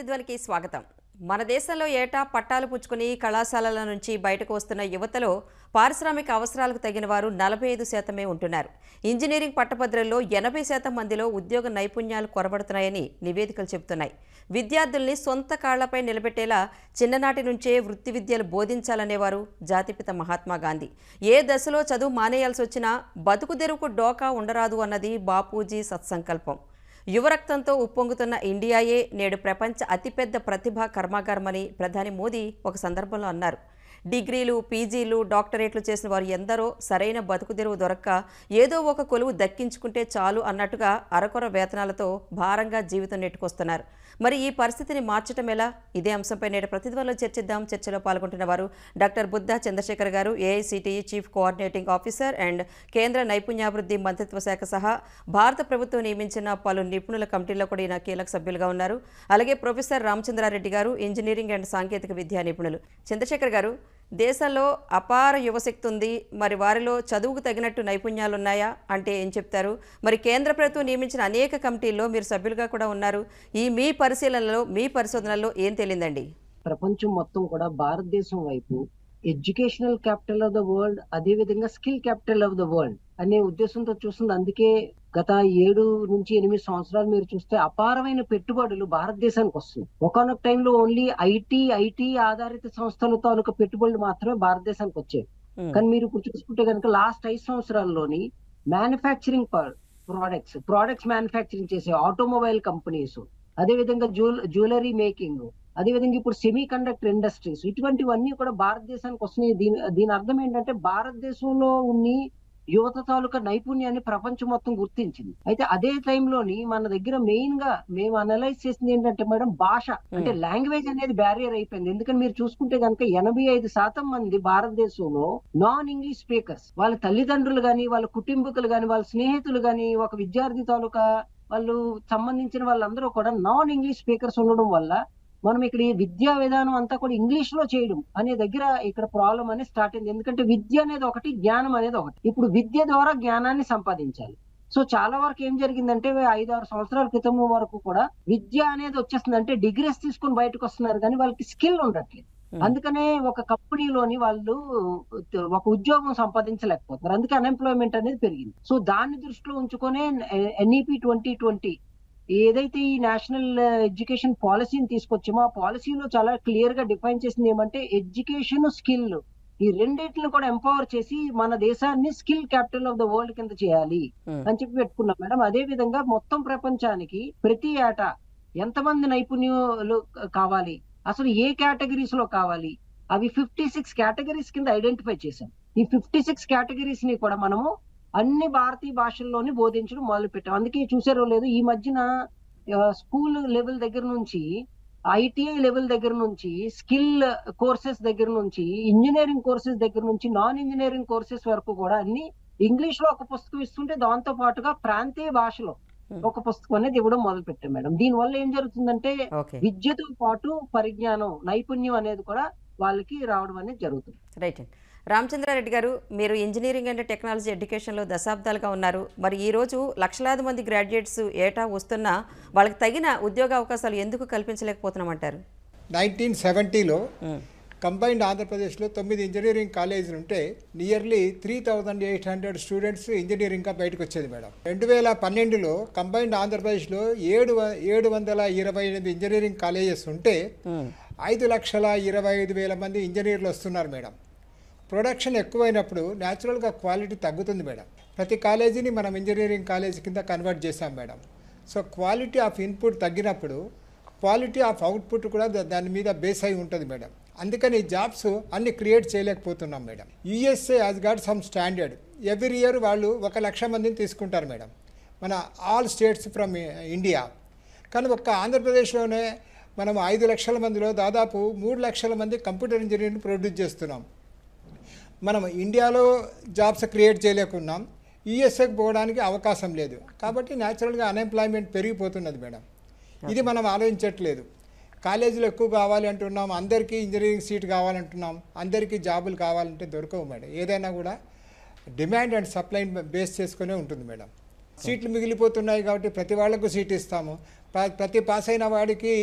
ప్రతిధ్వనికి స్వాగతం. మన దేశంలో ఏటా పట్టాలు పుచ్చుకుని కళాశాలల నుంచి బయటకు వస్తున్న యువతలో పారిశ్రామిక అవసరాలకు తగిన వారు నలభై ఐదు శాతమే ఉంటున్నారు. ఇంజనీరింగ్ పట్టభద్రుల్లో ఎనభై శాతం మందిలో ఉద్యోగ నైపుణ్యాలు కొరబడుతున్నాయని నివేదికలు చెబుతున్నాయి. విద్యార్థుల్ని సొంత కాళ్ళపై నిలబెట్టేలా చిన్ననాటి నుంచే వృత్తి విద్యలు బోధించాలనేవారు జాతిపిత మహాత్మా గాంధీ. ఏ దశలో చదువు మానేయాల్సి వచ్చినా బతుకు తెరువుకు డోకా ఉండరాదు అన్నది బాపూజీ సత్సంకల్పం. యువరక్తంతో ఉప్పొంగుతున్న ఇండియాయే నేడు ప్రపంచ అతిపెద్ద ప్రతిభా కర్మాగారమని ప్రధాని మోదీ ఒక సందర్భంలో అన్నారు. డిగ్రీలు పీజీలు డాక్టరేట్లు చేసిన వారు ఎందరో సరైన బతుకు తెరువు దొరక్క ఏదో ఒక కొలువు దక్కించుకుంటే చాలు అన్నట్టుగా అరకొర వేతనాలతో భారంగా జీవితం నెట్టుకొస్తున్నారు. మరి ఈ పరిస్థితిని మార్చటం ఎలా? ఇదే అంశంపై నేడు ప్రతిధ్వనిలో చర్చిద్దాం. చర్చలో పాల్గొంటున్న వారు డాక్టర్ బుద్ధ చంద్రశేఖర్ గారు AICTE chief coordinating officer and కేంద్ర నైపుణ్యాభివృద్ధి మంత్రిత్వ శాఖ సహా భారత ప్రభుత్వం నియమించిన పలు నిపుణుల కమిటీలో కూడా ఈయన కీలక సభ్యులుగా ఉన్నారు. అలాగే ప్రొఫెసర్ రామచంద్రారెడ్డి గారు ఇంజనీరింగ్ అండ్ సాంకేతిక విద్యా నిపుణులు. చంద్రశేఖర్ గారు దేశంలో అపార యువశక్తి ఉంది. మరి వారిలో చదువుకు తగినట్టు నైపుణ్యాలు ఉన్నాయా? అంటే ఏం చెప్తారు? మరి కేంద్ర ప్రభుత్వం నియమించిన అనేక కమిటీల్లో మీరు సభ్యులుగా కూడా ఉన్నారు. ఈ మీ పరిశీలనలో మీ పరిశోధనలో ఏం తెలియదండి ప్రపంచం మొత్తం కూడా భారతదేశం వైపు educational capital of the world అదే విధంగా skill capital of the world అనే ఉద్దేశంతో చూస్తుంది. అందుకే గత ఏడు నుంచి ఎనిమిది సంవత్సరాలు మీరు చూస్తే అపారమైన పెట్టుబడులు భారతదేశానికి వస్తున్నాయి. ఒకనొక టైంలో ఓన్లీ ఐటీ ఐటీ ఆధారిత సంస్థల తాలూకా పెట్టుబడులు మాత్రమే భారతదేశానికి వచ్చాయి కానీ మీరు ఇప్పుడు చూసుకుంటే కనుక లాస్ట్ ఐదు సంవత్సరాల్లోని మ్యానుఫ్యాక్చరింగ్ ప్రోడక్ట్స్ ప్రోడక్ట్స్ మ్యానుఫ్యాక్చరింగ్ చేసే ఆటోమొబైల్ కంపెనీస్ అదే విధంగా జ్యువెల్ జ్యువెలరీ మేకింగ్ అదే విధంగా ఇప్పుడు సెమీ కండక్టర్ ఇండస్ట్రీస్ ఇటువంటివన్నీ కూడా భారతదేశానికి వస్తున్నాయి. దీని దీని అర్థం ఏంటంటే భారతదేశంలో ఉన్ని యువత తాలూకా నైపుణ్యాన్ని ప్రపంచం మొత్తం గుర్తించింది. అయితే అదే టైంలోని మన దగ్గర మెయిన్గా మేము అనలైజ్ చేసింది ఏంటంటే మేడం భాష. అంటే లాంగ్వేజ్ అనేది బ్యారియర్ అయిపోయింది. ఎందుకని మీరు చూసుకుంటే కనుక ఎనభై ఐదు శాతం మంది భారతదేశంలో నాన్ ఇంగ్లీష్ స్పీకర్స్ వాళ్ళ తల్లిదండ్రులు గాని వాళ్ళ కుటుంబీకులు గాని వాళ్ళ స్నేహితులు గాని ఒక విద్యార్థి తాలూకా వాళ్ళు సంబంధించిన వాళ్ళందరూ కూడా నాన్ ఇంగ్లీష్ స్పీకర్స్ ఉండడం వల్ల మనం ఇక్కడ ఈ విద్యా విధానం అంతా కూడా ఇంగ్లీష్లో చేయడం అనే దగ్గర ఇక్కడ ప్రాబ్లం అనేది స్టార్ట్ అయింది. ఎందుకంటే విద్య అనేది ఒకటి జ్ఞానం అనేది ఒకటి. ఇప్పుడు విద్య ద్వారా జ్ఞానాన్ని సంపాదించాలి. సో చాలా వరకు ఏం జరిగిందంటే ఐదు ఆరు సంవత్సరాల క్రితం వరకు కూడా విద్య అనేది వచ్చేస్తుంది అంటే డిగ్రీస్ తీసుకొని బయటకు వస్తున్నారు కానీ వాళ్ళకి స్కిల్ ఉండట్లేదు. ఉమ్, అందుకనే ఒక కంపెనీలోని వాళ్ళు ఒక ఉద్యోగం సంపాదించలేకపోతున్నారు. అందుకే అన్ఎంప్లాయ్మెంట్ అనేది పెరిగింది. సో దాన్ని దృష్టిలో ఉంచుకొనే ఎన్ఈపి ట్వంటీ ట్వంటీ ఏదైతే ఈ నేషనల్ ఎడ్యుకేషన్ పాలసీని తీసుకొచ్చామో ఆ పాలసీలో చాలా క్లియర్గా డిఫైన్ చేసింది ఏమంటే ఎడ్యుకేషన్ స్కిల్. ఈ రెండింటిని కూడా ఎంపవర్ చేసి మన దేశాన్ని skill capital of the world కింద చేయాలి అని చెప్పి పెట్టుకున్నాం మేడం. అదే విధంగా మొత్తం ప్రపంచానికి ప్రతి ఏటా ఎంతమంది నైపుణ్యాలు కావాలి? అసలు ఏ కేటగిరీస్లో కావాలి? అవి ఫిఫ్టీ సిక్స్ కేటగిరీస్ కింద ఐడెంటిఫై చేశాం. ఈ ఫిఫ్టీ సిక్స్ కేటగిరీస్ని కూడా మనము అన్ని భారతీయ భాషల్లోని బోధించడం మొదలు పెట్టాం అందుకే చూసారో లేదు ఈ మధ్యన స్కూల్ లెవెల్ దగ్గర నుంచి ఐటీఐ లెవెల్ దగ్గర నుంచి స్కిల్ కోర్సెస్ దగ్గర నుంచి ఇంజనీరింగ్ కోర్సెస్ దగ్గర నుంచి నాన్ ఇంజనీరింగ్ కోర్సెస్ వరకు కూడా అన్ని ఇంగ్లీష్లో ఒక పుస్తకం ఇస్తుంటే దాంతో పాటుగా ప్రాంతీయ భాషలో. ఒక పుస్తకం అనేది ఇవ్వడం మొదలు పెట్టాం మేడం. దీని వల్ల ఏం జరుగుతుందంటే విద్యతో పాటు పరిజ్ఞానం నైపుణ్యం అనేది కూడా వాళ్ళకి రావడం అనేది జరుగుతుంది. రైట్ రామచంద్రారెడ్డి గారు మీరు ఇంజనీరింగ్ అండ్ టెక్నాలజీ ఎడ్యుకేషన్లో దశాబ్దాలుగా ఉన్నారు. మరి ఈ రోజు లక్షలాది మంది గ్రాడ్యుయేట్స్ ఏటా వస్తున్నా వాళ్ళకి తగిన ఉద్యోగ అవకాశాలు ఎందుకు కల్పించలేకపోతున్నామంటారు? నైన్టీన్ సెవెంటీలో కంబైన్డ్ ఆంధ్రప్రదేశ్లో తొమ్మిది ఇంజనీరింగ్ కాలేజీలు ఉంటే nearly three thousand eight hundred students ఇంజనీరింగ్గా బయటకు వచ్చేది మేడం. రెండు వేల పన్నెండులో కంబైన్డ్ ఆంధ్రప్రదేశ్లో ఏడు ఏడు వందల ఇరవై ఎనిమిది ఇంజనీరింగ్ కాలేజెస్ ఉంటే ఐదు లక్షల ఇరవై ఐదు వేల మంది ఇంజనీర్లు వస్తున్నారు మేడం. ప్రొడక్షన్ ఎక్కువైనప్పుడు న్యాచురల్గా క్వాలిటీ తగ్గుతుంది మేడం. ప్రతి కాలేజీని మనం ఇంజనీరింగ్ కాలేజ్ కింద కన్వర్ట్ చేశాం madam. So quality of input తగ్గినప్పుడు క్వాలిటీ ఆఫ్ అవుట్పుట్ కూడా దాని మీద బేస్ అయి ఉంటుంది మేడం. అందుకని జాబ్స్ అన్ని క్రియేట్ చేయలేకపోతున్నాం madam. USA has got some standard every year వాళ్ళు ఒక లక్ష మందిని తీసుకుంటారు మేడం. మన ఆల్ స్టేట్స్ ఫ్రమ్ ఇండియా కానీ ఒక్క ఆంధ్రప్రదేశ్లోనే మనం ఐదు లక్షల మందిలో దాదాపు మూడు లక్షల మంది కంప్యూటర్ ఇంజనీరింగ్ ప్రొడ్యూస్ చేస్తున్నాం. మనం ఇండియాలో జాబ్స్ క్రియేట్ చేయలేకున్నాం యుఎస్ఏకి పోవడానికి అవకాశం లేదు. కాబట్టి న్యాచురల్గా అన్ఎంప్లాయ్మెంట్ పెరిగిపోతున్నది మేడం. ఇది మనం ఆలోచించట్లేదు. కాలేజీలో ఎక్కువ కావాలి అంటున్నాం అందరికీ ఇంజనీరింగ్ సీట్ కావాలంటున్నాం అందరికీ జాబులు కావాలంటే దొరకవు మేడం. ఏదైనా కూడా డిమాండ్ అండ్ సప్లై బేస్ చేసుకునే ఉంటుంది మేడం. సీట్లు మిగిలిపోతున్నాయి కాబట్టి ప్రతి వాళ్ళకు సీట్ ఇస్తాము. ప్రతి పాస్ అయిన వాడికి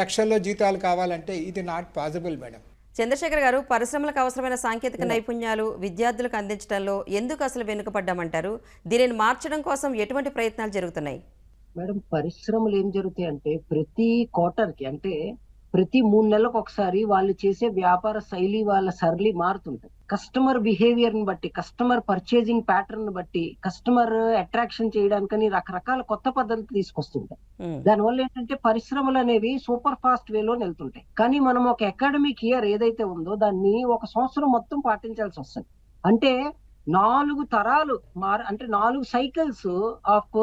లక్షల్లో జీతాలు కావాలంటే ఇది నాట్ పాసిబుల్ మేడం. చంద్రశేఖర్ గారు పరిశ్రమలకు అవసరమైన సాంకేతిక నైపుణ్యాలు విద్యార్థులకు అందించడంలో ఎందుకు అసలు వెనుకబడ్డామంటారు? దీనిని మార్చడం కోసం ఎటువంటి ప్రయత్నాలు జరుగుతున్నాయి? మేడం పరిశ్రమలు ఏం జరుగుతాయి అంటే ప్రతి క్వార్టర్కి అంటే ప్రతి మూడు నెలలకు ఒకసారి వాళ్ళు చేసే వ్యాపార శైలి వాళ్ళ సరళి మారుతుంటాయి కస్టమర్ బిహేవియర్ని బట్టి కస్టమర్ పర్చేజింగ్ ప్యాటర్న్ బట్టి కస్టమర్ అట్రాక్షన్ చేయడానికని రకరకాల కొత్త పద్ధతులు తీసుకొస్తుంటాయి. దానివల్ల ఏంటంటే పరిశ్రమలు అనేవి సూపర్ ఫాస్ట్ వేలో వెళ్తుంటాయి. కానీ మనం ఒక అకాడమిక్ ఇయర్ ఏదైతే ఉందో దాన్ని ఒక సంవత్సరం మొత్తం పాటించాల్సి వస్తుంది. అంటే నాలుగు తరాలు మార అంటే నాలుగు సైకిల్స్ ఆఫ్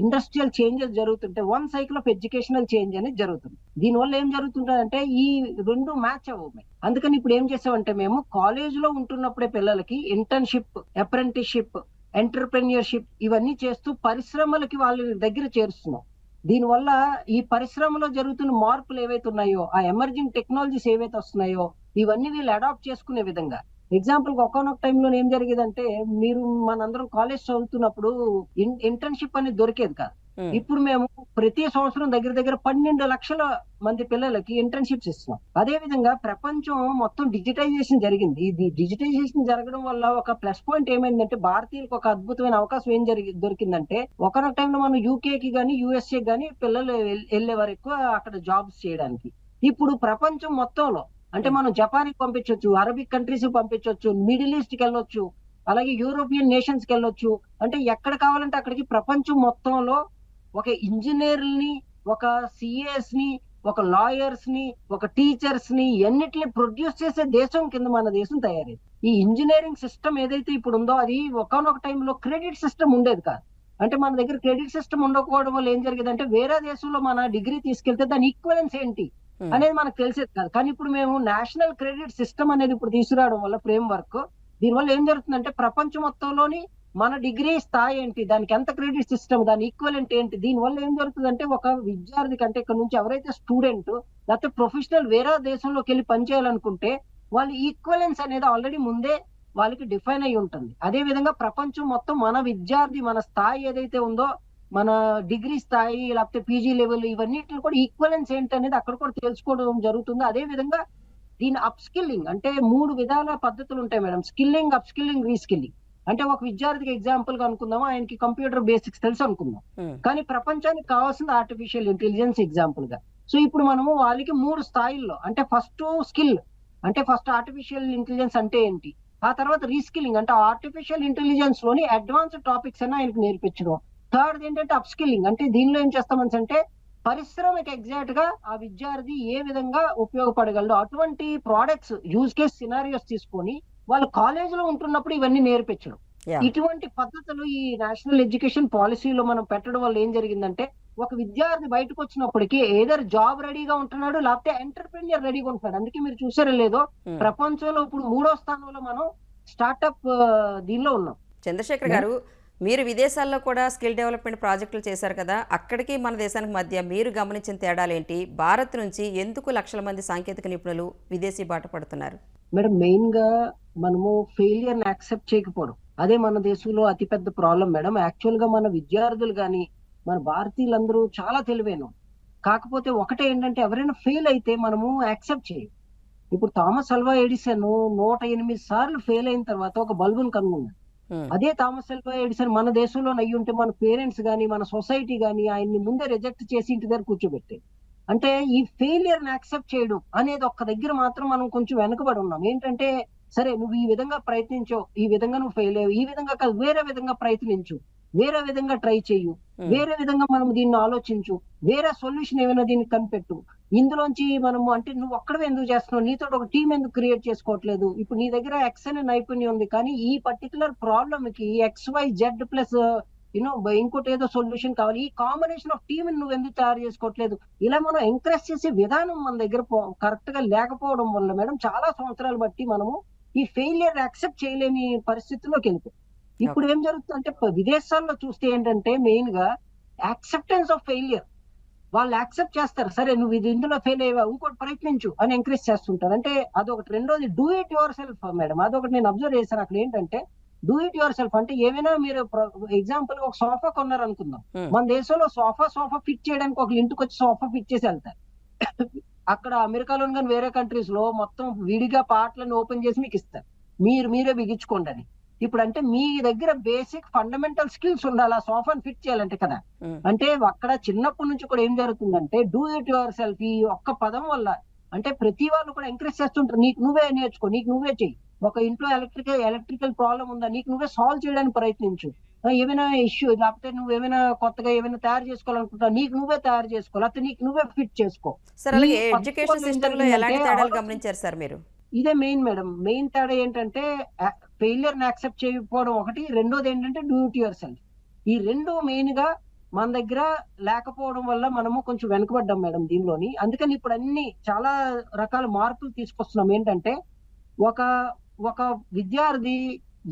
ఇండస్ట్రియల్ చేంజెస్ జరుగుతుంటే one cycle of educational change అనేది జరుగుతుంది. దీనివల్ల ఏం జరుగుతుందంటే ఈ రెండు మ్యాచ్ అవ్వవు అందుకని ఇప్పుడు ఏం చేసామంటే మేము కాలేజ్లో ఉంటున్నప్పుడే పిల్లలకి ఇంటర్న్షిప్ అప్రెంటిస్షిప్ ఎంటర్ప్రెన్యూర్షిప్ ఇవన్నీ చేస్తూ పరిశ్రమలకి వాళ్ళ దగ్గర చేరుస్తున్నాం. దీనివల్ల ఈ పరిశ్రమలో జరుగుతున్న మార్పులు ఏవైతే ఉన్నాయో ఆ ఎమర్జింగ్ టెక్నాలజీస్ ఏవైతే వస్తున్నాయో ఇవన్నీ వీళ్ళు అడాప్ట్ చేసుకునే విధంగా ఎగ్జాంపుల్ ఒకనొక టైంలో ఏం జరిగేదంటే మీరు మనందరం కాలేజ్ చదువుతున్నప్పుడు ఇంటర్న్షిప్ అనేది దొరికేది కాదు. ఇప్పుడు మేము ప్రతి సంవత్సరం దగ్గర దగ్గర పన్నెండు లక్షల మంది పిల్లలకి ఇంటర్న్షిప్స్ ఇస్తున్నాం. అదే విధంగా ప్రపంచం మొత్తం డిజిటైజేషన్ జరిగింది. ఇది డిజిటైజేషన్ జరగడం వల్ల ఒక ప్లస్ పాయింట్ ఏమైందంటే భారతీయులకు ఒక అద్భుతమైన అవకాశం ఏం జరిగి దొరికిందంటే ఒకనొక టైంలో మనం యూకే కి గానీ యుఎస్ఏ గానీ పిల్లలు వెళ్ళేవారు ఎక్కువ అక్కడ జాబ్స్ చేయడానికి. ఇప్పుడు ప్రపంచం మొత్తంలో అంటే మనం జపాన్కి పంపించవచ్చు అరబిక్ కంట్రీస్కి పంపించవచ్చు మిడిల్ ఈస్ట్కి వెళ్ళొచ్చు అలాగే యూరోపియన్ నేషన్స్కి వెళ్ళొచ్చు. అంటే ఎక్కడ కావాలంటే అక్కడికి ప్రపంచం మొత్తంలో ఒక ఇంజనీర్ని ఒక సిఏఎస్ని ఒక లాయర్స్ని ఒక టీచర్స్ని ఎన్నిటిని ప్రొడ్యూస్ చేసే దేశం కింద మన దేశం తయారైంది. ఈ ఇంజనీరింగ్ సిస్టమ్ ఏదైతే ఇప్పుడు ఉందో అది ఒకనొక టైంలో క్రెడిట్ సిస్టమ్ ఉండేది కాదు. అంటే మన దగ్గర క్రెడిట్ సిస్టమ్ ఉండకపోవడం వల్ల ఏం జరిగేదంటే వేరే దేశంలో మన డిగ్రీ తీసుకెళ్తే దాని ఈక్వలెన్స్ ఏంటి? Hmm. అనేది మనకు తెలిసేది కాదు. కానీ ఇప్పుడు మేము నేషనల్ క్రెడిట్ సిస్టమ్ అనేది ఇప్పుడు తీసుకురావడం వల్ల ఫ్రేమ్ వర్క్ దీనివల్ల ఏం జరుగుతుందంటే ప్రపంచం మొత్తంలోని మన డిగ్రీ స్థాయి ఏంటి దానికి ఎంత క్రెడిట్ సిస్టమ్ దాని ఈక్వలెంట్ ఏంటి దీనివల్ల ఏం జరుగుతుందంటే ఒక విద్యార్థి కంటే ఇక్కడ నుంచి ఎవరైతే స్టూడెంట్ లేకపోతే ప్రొఫెషనల్ వేరే దేశంలోకి వెళ్ళి పనిచేయాలనుకుంటే వాళ్ళ ఈక్వలెన్స్ అనేది ఆల్రెడీ ముందే వాళ్ళకి డిఫైన్ అయి ఉంటుంది. అదే విధంగా ప్రపంచం మొత్తం మన విద్యార్థి మన స్థాయి ఏదైతే ఉందో మన డిగ్రీ స్థాయి లేకపోతే పీజీ లెవెల్ ఇవన్నిటిని కూడా ఈక్వలెన్స్ ఏంటి అనేది అక్కడ కూడా తెలుసుకోవడం జరుగుతుంది. అదే విధంగా దీని అప్ స్కిల్లింగ్ అంటే మూడు విధాల పద్ధతులు ఉంటాయి madam. Skilling upskilling reskilling అంటే ఒక విద్యార్థికి ఎగ్జాంపుల్గా అనుకుందాం ఆయనకి కంప్యూటర్ బేసిక్స్ తెలుసు అనుకుందాం. ఉమ్, కానీ ప్రపంచానికి కావాల్సింది ఆర్టిఫిషియల్ ఇంటెలిజెన్స్ ఎగ్జాంపుల్గా. సో ఇప్పుడు మనము వాళ్ళకి మూడు స్థాయిల్లో అంటే ఫస్ట్ స్కిల్ అంటే ఫస్ట్ ఆర్టిఫిషియల్ ఇంటెలిజెన్స్ అంటే ఏంటి? ఆ తర్వాత రీస్కిల్లింగ్ అంటే ఆర్టిఫిషియల్ ఇంటెలిజెన్స్లోని అడ్వాన్స్డ్ టాపిక్స్ అన్న ఆయనకి నేర్పించడం. థర్డ్ ఏంటంటే అప్ స్కిల్లింగ్ అంటే దీనిలో ఏం చేస్తామని అంటే పరిశ్రమకి ఎగ్జాక్ట్గా ఆ విద్యార్థి ఏ విధంగా ఉపయోగపడగలడు అటువంటి ప్రోడక్ట్స్ యూజ్ కేస్ సినారియోస్ తీసుకొని వాళ్ళు కాలేజ్లో ఉంటున్నప్పుడు ఇవన్నీ నేర్పించడం. ఇటువంటి పద్ధతులు ఈ నేషనల్ ఎడ్యుకేషన్ పాలసీలో మనం పెట్టడం వల్ల ఏం జరిగిందంటే ఒక విద్యార్థి బయటకు వచ్చినప్పటికీ ఏదర్ జాబ్ రెడీగా ఉంటున్నాడు లేకపోతే ఎంటర్ప్రెన్యూర్ రెడీగా ఉంటున్నాడు అందుకే మీరు చూసారో లేదో ఉమ్. ప్రపంచంలో ఇప్పుడు మూడో స్థానంలో మనం స్టార్ట్అప్ దీనిలో ఉన్నాం చంద్రశేఖర్ గారు మీరు విదేశాల్లో కూడా స్కిల్ డెవలప్మెంట్ ప్రాజెక్టులు చేశారు కదా అక్కడికి మన దేశానికి మధ్య మీరు గమనించిన తేడాలేంటి భారత్ నుంచి ఎందుకు లక్షల మంది సాంకేతిక నిపుణులు విదేశీ బాట పడుతున్నారు? మేడం మెయిన్గా మనము ఫెయిలియర్ యాక్సెప్ట్ చేయకపోవడం. అదే మన దేశంలో అతిపెద్ద ప్రాబ్లం మేడం. యాక్చువల్గా మన విద్యార్థులు కానీ మన భారతీయులందరూ చాలా తెలివైన కాకపోతే ఒకటే ఏంటంటే ఎవరైనా ఫెయిల్ అయితే మనము యాక్సెప్ట్ చేయం. ఇప్పుడు థామస్ అల్వా ఎడిసన్ నూట ఎనిమిది సార్లు ఫెయిల్ అయిన తర్వాత ఒక బల్బును కనుగొన్నాడు. Hmm. అదే థామస్ ఎల్వా ఎడిసన్ మన దేశంలో అయ్యి ఉంటే మన పేరెంట్స్ కానీ మన సొసైటీ కానీ ఆయన్ని ముందే రిజెక్ట్ చేసి ఇంటి దగ్గర కూర్చోబెట్టే అంటే ఈ ఫెయిలియర్ని యాక్సెప్ట్ చేయడం అనేది ఒక్క దగ్గర మాత్రం మనం కొంచెం వెనకబడి ఉన్నాం. ఏంటంటే సరే నువ్వు ఈ విధంగా ప్రయత్నించో ఈ విధంగా నువ్వు ఫెయిల్ అయ్యావు ఈ విధంగా కాదు వేరే విధంగా ప్రయత్నించు. వేరే విధంగా ట్రై చేయు ఉమ్, వేరే విధంగా మనం దీన్ని ఆలోచించు. వేరే సొల్యూషన్ ఏమైనా దీనికి కనిపెట్టు. ఇందులోంచి మనము అంటే నువ్వు ఒక్కడే ఎందుకు చేస్తున్నావు? నీతో ఒక టీం ఎందుకు క్రియేట్ చేసుకోవట్లేదు? ఇప్పుడు నీ దగ్గర ఎక్స్ అనే నైపుణ్యం ఉంది కానీ ఈ particular ప్రాబ్లమ్కి X Y Z plus you know ఇంకోటి ఏదో సొల్యూషన్ కావాలి. ఈ కాంబినేషన్ ఆఫ్ టీమ్ నువ్వు ఎందుకు తయారు చేసుకోవట్లేదు? ఇలా మనం ఎంకరేజ్ చేసే విధానం మన దగ్గర కరెక్ట్గా లేకపోవడం వల్ల మేడం చాలా సంవత్సరాలు బట్టి మనము ఈ ఫెయిలియర్ యాక్సెప్ట్ చేయలేని పరిస్థితిలోకి వెళ్ళిపోయి. ఇప్పుడు ఏం జరుగుతుందంటే విదేశాల్లో చూస్తే ఏంటంటే మెయిన్గా యాక్సెప్టెన్స్ ఆఫ్ ఫెయిలియర్ వాళ్ళు యాక్సెప్ట్ చేస్తారు. సరే నువ్వు ఇది ఇందులో ఫెయిల్ అయ్యావా ఇంకోటి ప్రయత్నించు అని ఎంకరేజ్ చేస్తుంటారు. అంటే అదొకటి. రెండోది do it yourself madam అదొకటి నేను అబ్జర్వ్ చేశాను. అక్కడ ఏంటంటే డూ ఇట్ యువర్ సెల్ఫ్ అంటే ఏమైనా మీరు ఎగ్జాంపుల్ ఒక సోఫా కొన్నారు అనుకుందాం. మన దేశంలో సోఫా సోఫా ఫిట్ చేయడానికి ఒక ఇంటికి వచ్చి సోఫా ఫిట్ చేసి వెళ్తారు. అక్కడ అమెరికాలో కానీ వేరే కంట్రీస్లో మొత్తం విడిగా పార్ట్లను ఓపెన్ చేసి మీకు ఇస్తారు. మీరు మీరే బిగించుకోండి అని. ఇప్పుడు అంటే మీ దగ్గర బేసిక్ ఫండమెంటల్ స్కిల్స్ ఉండాలి. ఆ సోఫాని ఫిట్ చేయాలంటే కదా. అంటే అక్కడ చిన్నప్పటి నుంచి కూడా ఏం జరుగుతుందంటే డూ ఇట్ యువర్ సెల్ఫ్ ఈ ఒక్క పదం వల్ల అంటే ప్రతి వాళ్ళు కూడా ఎంకరేజ్ చేస్తుంటారు. నీకు నువ్వే నేర్చుకో నీకు నువ్వే చెయ్యి. ఒక ఇంట్లో ఎలక్ట్రికల్ ఎలక్ట్రికల్ ప్రాబ్లం ఉందా నీకు నువ్వే సాల్వ్ చేయడానికి ప్రయత్నించు. ఏమైనా ఇష్యూ లేకపోతే నువ్వు ఏమైనా కొత్తగా ఏమైనా తయారు చేసుకోవాలనుకుంటా నీకు నువ్వే తయారు చేసుకో లేకపోతే నీకు నువ్వే ఫిట్ చేసుకో. సార్ అలాగే ఈ ఫస్ట్ ఎడ్యుకేషన్ వన్ ఏం సిస్టమ్లో జరిగిందంటే ఎలాంటి తేడాలు ఆలోచన- గమనించారు సార్ మీరు? ఇదే మెయిన్ మేడం మెయిన్ తేడా ఏంటంటే ఫెయిలియర్ యాక్సెప్ట్ చేయకపోవడం ఒకటి రెండోది ఏంటంటే డూ ఇట్ యువర్ సెల్ఫ్ ఈ రెండు మెయిన్గా మన దగ్గర లేకపోవడం వల్ల మనము కొంచెం వెనుకబడ్డాం మేడం దీనిలోని. అందుకని ఇప్పుడు అన్ని చాలా రకాల మార్పులు తీసుకొస్తున్నాం. ఏంటంటే ఒక ఒక విద్యార్థి